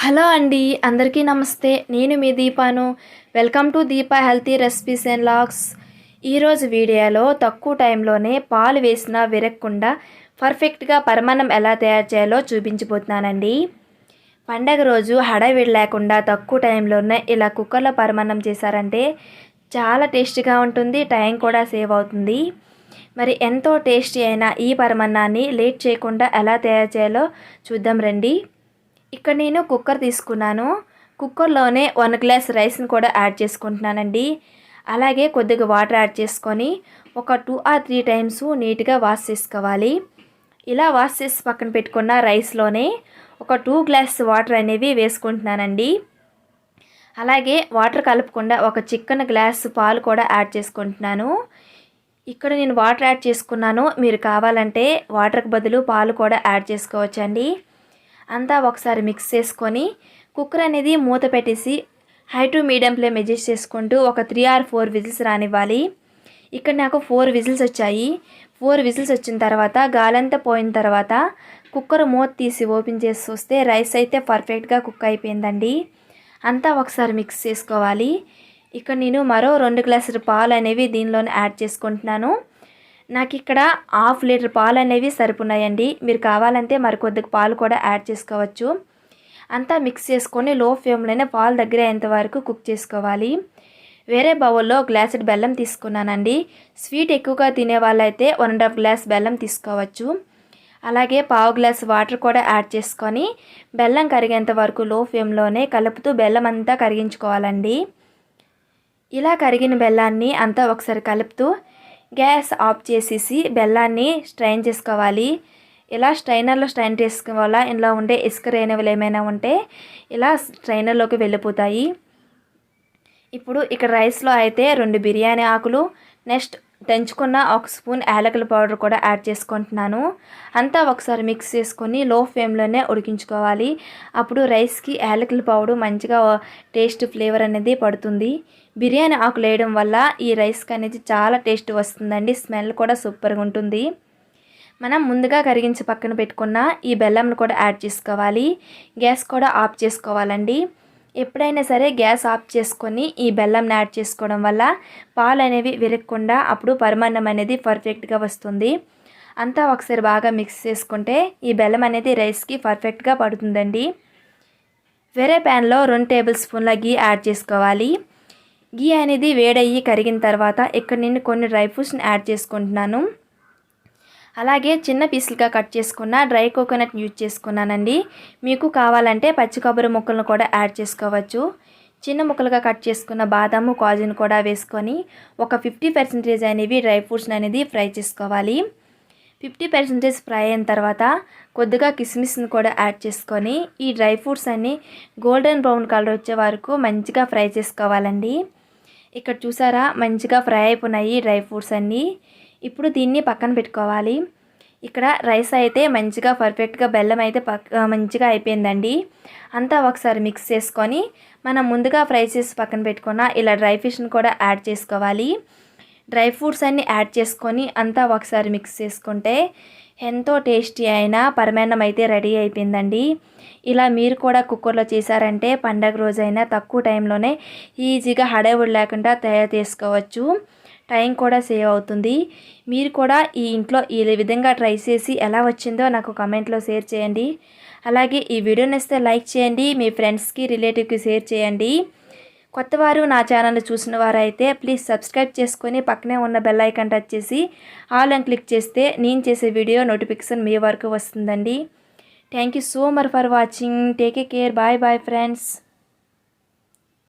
Hello అండి అందరికీ నమస్తే. నేను మీ దీపాను. Welcome to Deepa healthy recipes and vlogs. ఈరోజు వీడియోలో తక్కువ టైంలోనే పాలు వేసినా విరగకుండా పర్ఫెక్ట్గా పరమాన్నం ఎలా తయారు చేయాలో చూపించబోతున్నానండి. పండగ రోజు హడావిడి లేకుండా తక్కువ టైంలోనే ఇలా కుక్కర్లో పరమాన్నం చేశారంటే చాలా టేస్టీగా ఉంటుంది టైం కూడా సేవ్ అవుతుంది. మరి ఎంతో టేస్టీ అయిన ఈ పరమాన్నాన్ని లేట్ చేయకుండా ఎలా తయారు చేయాలో చూద్దాం రండి. ఇక్కడ నేను కుక్కర్ తీసుకున్నాను. కుక్కర్లోనే వన్ గ్లాస్ రైస్ని కూడా యాడ్ చేసుకుంటున్నానండి. అలాగే కొద్దిగా వాటర్ యాడ్ చేసుకొని ఒక టూ ఆర్ త్రీ టైమ్స్ నీట్గా వాష్ చేసుకోవాలి. ఇలా వాష్ చేసి పక్కన పెట్టుకున్న రైస్లోనే ఒక టూ గ్లాస్ వాటర్ అనేవి వేసుకుంటున్నానండి. అలాగే వాటర్ కలపకుండా ఒక చికెన్ గ్లాస్ పాలు కూడా యాడ్ చేసుకుంటున్నాను. ఇక్కడ నేను వాటర్ యాడ్ చేసుకున్నాను. మీరు కావాలంటే వాటర్కి బదులు పాలు కూడా యాడ్ చేసుకోవచ్చండి. అంతా ఒకసారి మిక్స్ చేసుకొని కుక్కర్ అనేది మూత పెట్టేసి high to medium flame adjust చేసుకుంటూ ఒక త్రీ ఆర్ ఫోర్ విజిల్స్ రానివ్వాలి. ఇక్కడ నాకు ఫోర్ విజిల్స్ వచ్చాయి. ఫోర్ విజిల్స్ వచ్చిన తర్వాత గాలంతా పోయిన తర్వాత కుక్కర్ మూత తీసి ఓపెన్ చేసి చూస్తే రైస్ అయితే పర్ఫెక్ట్గా కుక్ అయిపోయిందండి. అంతా ఒకసారి మిక్స్ చేసుకోవాలి. ఇక్కడ నేను మరో రెండు గ్లాసుల పాలు అనేవి దీనిలోనే యాడ్ చేసుకుంటున్నాను. నాకు ఇక్కడ హాఫ్ లీటర్ పాలు అనేవి సరిపోన్నాయండి మీరు కావాలంటే మరికొద్దిగా పాలు కూడా యాడ్ చేసుకోవచ్చు. అంతా మిక్స్ చేసుకొని లో ఫ్లేమ్లోనే పాలు దగ్గర అయ్యేంత వరకు కుక్ చేసుకోవాలి. వేరే బౌల్లో గ్లాసుడ్ బెల్లం తీసుకున్నానండి. స్వీట్ ఎక్కువగా తినే వాళ్ళైతే వన్ అండ్ హాఫ్ గ్లాస్ బెల్లం తీసుకోవచ్చు. అలాగే పావు గ్లాస్ వాటర్ కూడా యాడ్ చేసుకొని బెల్లం కరిగేంత వరకు లో ఫ్లేమ్లోనే కలుపుతూ బెల్లం అంతా కరిగించుకోవాలండి. ఇలా కరిగిన బెల్లాన్ని అంతా ఒకసారి కలుపుతూ గ్యాస్ ఆఫ్ చేసేసి బెల్లాన్ని స్ట్రైన్ చేసుకోవాలి. ఇలా స్ట్రైనర్లో స్ట్రైన్ చేసుకోవాలా? ఇందులో ఉండే ఇసుక రేణువులు ఏమైనా ఉంటే ఇలా స్ట్రైనర్లోకి వెళ్ళిపోతాయి. ఇప్పుడు ఇక్కడ రైస్లో అయితే రెండు బిర్యానీ ఆకులు నెక్స్ట్ దంచుకున్న ఒక స్పూన్ యాలకుల పౌడర్ కూడా యాడ్ చేసుకుంటున్నాను. అంతా ఒకసారి మిక్స్ చేసుకొని లో ఫ్లేమ్లోనే ఉడికించుకోవాలి. అప్పుడు రైస్కి యాలకుల పౌడర్ మంచిగా టేస్ట్ ఫ్లేవర్ అనేది పడుతుంది. బిర్యానీ ఆకులు వేయడం వల్ల ఈ రైస్కి అనేది చాలా టేస్ట్ వస్తుందండి. స్మెల్ కూడా సూపర్గా ఉంటుంది. మనం ముందుగా కరిగించి పక్కన పెట్టుకున్న ఈ బెల్లంను కూడా యాడ్ చేసుకోవాలి. గ్యాస్ కూడా ఆఫ్ చేసుకోవాలండి. ఎప్పుడైనా సరే గ్యాస్ ఆఫ్ చేసుకొని ఈ బెల్లం యాడ్ చేసుకోవడం వల్ల పాలు అనేవి విరగకుండా అప్పుడు పరిమాణం అనేది పర్ఫెక్ట్గా వస్తుంది. అంతా ఒకసారి బాగా మిక్స్ చేసుకుంటే ఈ బెల్లం అనేది రైస్కి పర్ఫెక్ట్గా పడుతుందండి. వేరే ప్యాన్లో రెండు టేబుల్ స్పూన్ల గీ యాడ్ చేసుకోవాలి. గీ అనేది వేడయ్యి కరిగిన తర్వాత ఇక్కడ నేను కొన్ని డ్రై ఫ్రూట్స్ని యాడ్ చేసుకుంటున్నాను. అలాగే చిన్న పీసులుగా కట్ చేసుకున్న డ్రై కోకోనట్ యూజ్ చేసుకున్నానండి. మీకు కావాలంటే పచ్చి కొబ్బరి ముక్కలను కూడా యాడ్ చేసుకోవచ్చు. చిన్న ముక్కలుగా కట్ చేసుకున్న బాదాము కాజును కూడా వేసుకొని ఒక ఫిఫ్టీ పర్సెంటేజ్ అనేవి డ్రై ఫ్రూట్స్ అనేది ఫ్రై చేసుకోవాలి. ఫిఫ్టీ పర్సెంటేజ్ ఫ్రై అయిన తర్వాత కొద్దిగా కిస్మిస్ని కూడా యాడ్ చేసుకొని ఈ డ్రై ఫ్రూట్స్ అన్నీ గోల్డెన్ బ్రౌన్ కలర్ వచ్చే వరకు మంచిగా ఫ్రై చేసుకోవాలండి. ఇక్కడ చూసారా మంచిగా ఫ్రై అయిపోయినాయి డ్రై ఫ్రూట్స్ అన్నీ. ఇప్పుడు దీన్ని పక్కన పెట్టుకోవాలి. ఇక్కడ రైస్ అయితే మంచిగా పర్ఫెక్ట్గా బెల్లం అయితే పక్క మంచిగా అయిపోయిందండి. అంతా ఒకసారి మిక్స్ చేసుకొని మనం ముందుగా ఫ్రై చేసి పక్కన పెట్టుకున్న ఇలా డ్రై ఫిష్ని కూడా యాడ్ చేసుకోవాలి. డ్రై ఫ్రూట్స్ అన్నీ యాడ్ చేసుకొని అంతా ఒకసారి మిక్స్ చేసుకుంటే ఎంతో టేస్టీ అయిన పరమాన్నం అయితే రెడీ అయిపోయిందండి. ఇలా మీరు కూడా కుక్కర్లో చేశారంటే పండగ రోజైనా తక్కువ టైంలోనే ఈజీగా హడావుడి లేకుండా తయారు చేసుకోవచ్చు. టైం కూడా సేవ్ అవుతుంది. మీరు కూడా ఈ ఇంట్లో ఈ విధంగా ట్రై చేసి ఎలా వచ్చిందో నాకు కమెంట్లో షేర్ చేయండి. అలాగే ఈ వీడియో నచ్చితే లైక్ చేయండి మీ ఫ్రెండ్స్కి రిలేటివ్కి షేర్ చేయండి. కొత్తవారు నా ఛానల్ చూసిన వారైతే ప్లీజ్ సబ్స్క్రైబ్ చేసుకొని పక్కనే ఉన్న బెల్ ఐకాన్ టచ్ చేసి ఆల్ అని క్లిక్ చేస్తే నేను చేసే వీడియో నోటిఫికేషన్ మీ వరకు వస్తుందండి. Thank you so much for watching. Take care. Bye bye friends.